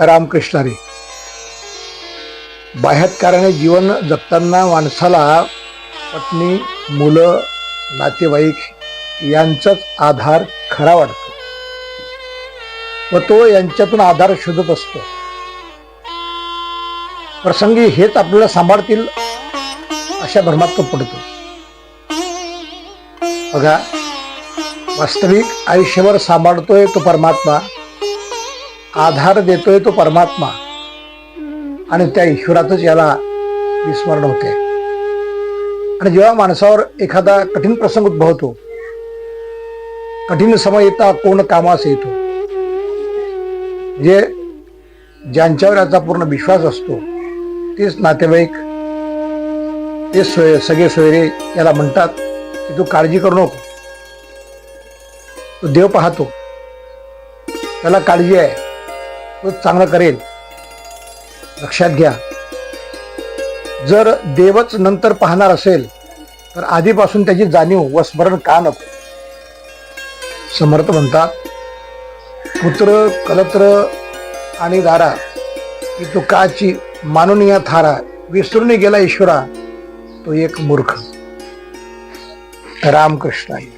रामकृष्णारी. बाह्यत्काराने जीवन जगताना माणसाला पत्नी मुलं नातेवाईक यांचाच आधार खरा वाटतो. व तो यांच्यातून आधार शोधत असतो. प्रसंगी हेच आपल्याला सांभाळतील अशा भ्रमात तो पडतो. बघा वास्तविक आयुष्यभर सांभाळतोय तो परमात्मा. आधार देतोय तो परमात्मा. आणि त्या ईश्वरातच याला विस्मरण होते. आणि जेव्हा माणसावर एखादा कठीण प्रसंग उद्भवतो कठीण समय येता कोण कामास येतो. जे ज्यांच्यावर याचा पूर्ण विश्वास असतो तेच नातेवाईक ते सोय सगळे सोयरे याला म्हणतात की तू काळजी करू नको. तो देव पाहतो. त्याला काळजी आहे. तो चांगलं करेल. लक्षात घ्या. जर देवच नंतर पाहणार असेल तर आधीपासून त्याची जाणीव व स्मरण का नको? समर्थ म्हणतात पुत्र कलत्र आणि दारा की तो काची मानून या थारा विसरून गेला ईश्वरा तो एक मूर्ख. रामकृष्ण आहे.